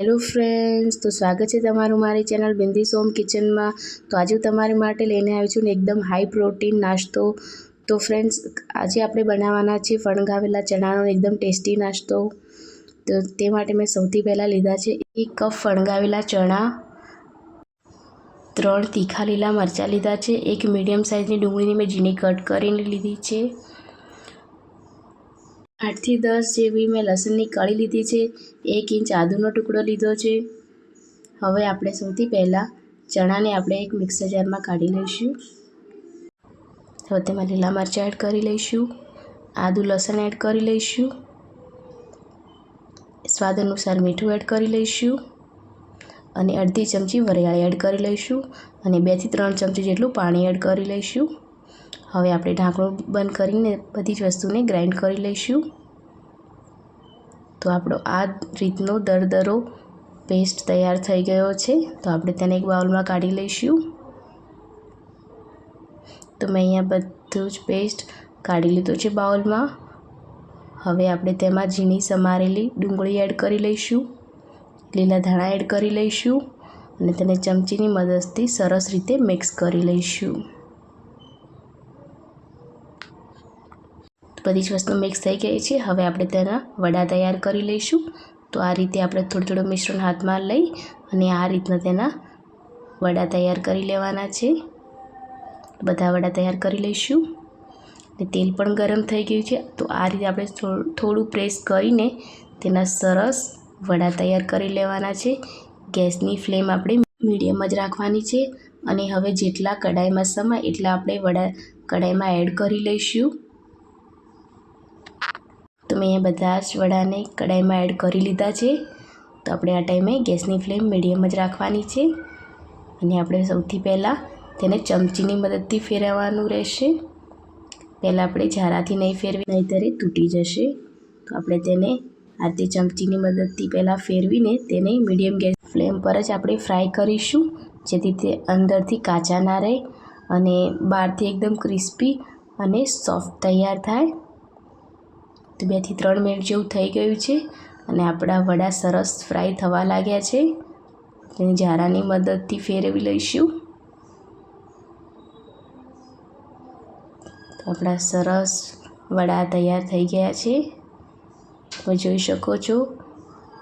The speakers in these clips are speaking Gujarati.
હેલો ફ્રેન્ડ્સ તો સ્વાગત છે તમારું મારી ચેનલ બિંદી સોમ કિચનમાં. તો આજે હું તમારી માટે લઈને આવી છું ને એકદમ હાઈ પ્રોટીન નાસ્તો. તો ફ્રેન્ડ્સ આજે આપણે બનાવવાના છે ફણગાવેલા ચણાનો એકદમ ટેસ્ટી નાસ્તો. તો તે માટે મેં સૌથી પહેલાં લીધા છે એક કપ ફણગાવેલા ચણા. ત્રણ તીખા લીલા મરચાં લીધા છે. એક મીડિયમ સાઇઝની ડુંગળીની મેં ઝીણી કટ કરીને લીધી છે. આઠથી દસ જેવી મેં લસણની કળી લીધી છે, એક ઇંચ આદુનો ટુકડો લીધો છે. હવે આપણે સૌથી પહેલાં ચણાને આપણે એક મિક્સર જારમાં કાઢી લઈશું. હવે તેમાં લીલા મરચાં એડ કરી લઈશું. આદુ લસણ એડ કરી લઈશું. સ્વાદ અનુસાર મીઠું એડ કરી લઈશું. અને અડધી ચમચી વરિયાળી એડ કરી લઈશું. અને બેથી ત્રણ ચમચી જેટલું પાણી એડ કરી લઈશું. હવે આપણે ઢાંકણું બંધ કરીને બધી જ વસ્તુને ગ્રાઇન્ડ કરી લઈશું. તો આપણો આ રીતનો દરદરો પેસ્ટ તૈયાર થઈ ગયો છે. તો આપણે તેને એક બાઉલમાં કાઢી લઈશું. તો મેં અહીંયા બધું જ પેસ્ટ કાઢી લીધું છે બાઉલમાં. હવે આપણે તેમાં ઝીણી સમારેલી ડુંગળી એડ કરી લઈશું. લીલા ધાણા એડ કરી લઈશું. અને તેને ચમચીની મદદથી સરસ રીતે મિક્સ કરી લઈશું. બધી જ વસ્તુ મિક્સ થઈ ગઈ છે. હવે આપણે તેના વડા તૈયાર કરી લઈશું. તો આ રીતે આપણે થોડું થોડું મિશ્રણ હાથમાં લઈ અને આ રીતના તેના વડા તૈયાર કરી લેવાના છે. બધા વડા તૈયાર કરી લઈશું. ને તેલ પણ ગરમ થઈ ગયું છે. તો આ રીતે આપણે થોડું પ્રેસ કરીને તેના સરસ વડા તૈયાર કરી લેવાના છે. ગેસની ફ્લેમ આપણે મીડિયમ જ રાખવાની છે. અને હવે જેટલા કઢાઈમાં સમાય એટલા આપણે વડા કઢાઈમાં એડ કરી લઈશું. મેં બધા જ વડાને કઢાઈમાં એડ કરી લીધા છે. તો આપણે આ ટાઈમે ગેસની ફ્લેમ મીડિયમ જ રાખવાની છે. અને આપણે સૌથી પહેલાં તેને ચમચીની મદદથી ફેરવવાનું રહેશે. પહેલાં આપણે ઝારાથી નહીં ફેરવી, નહીંતર તૂટી જશે. તો આપણે તેને આ તે ચમચીની મદદથી પહેલાં ફેરવીને તેને મીડિયમ ગેસ ફ્લેમ પર જ આપણે ફ્રાય કરીશું, જેથી તે અંદરથી કાચા ના રહે અને બહારથી એકદમ ક્રિસ્પી અને સોફ્ટ તૈયાર થાય. તો બેથી ત્રણ મિનિટ જેવું થઈ ગયું છે અને આપણા વડા સરસ ફ્રાય થવા લાગ્યા છે. તેને ઝારાની મદદથી ફેરવી લઈશું. તો આપણા સરસ વડા તૈયાર થઈ ગયા છે. તમે જોઈ શકો છો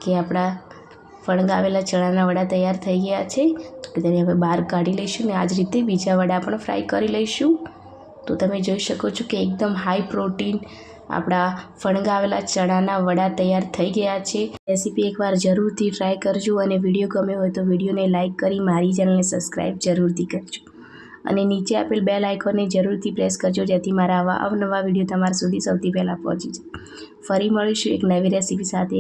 કે આપણા ફણગાવેલા ચણાના વડા તૈયાર થઈ ગયા છે. તો તેને હવે બહાર કાઢી લઈશું ને આ જ રીતે બીજા વડા પણ ફ્રાય કરી લઈશું. તો તમે જોઈ શકો છો કે એકદમ હાઈ પ્રોટીન આપણા ફણગાવેલા ચણાના વડા તૈયાર થઈ ગયા છે. રેસીપી એકવાર જરૂરથી ટ્રાય કરજો અને વીડિયો ગમ્યો હોય તો વિડીયોને લાઇક કરી મારી ચેનલને સબસ્ક્રાઈબ જરૂરથી કરજો. અને નીચે આપેલ બેલ આઇકોનને જરૂરથી પ્રેસ કરજો, જેથી મારા આવા અવનવા વીડિયો તમારા સુધી સૌથી પહેલાં પહોંચી જાય. ફરી મળીશું એક નવી રેસીપી સાથે.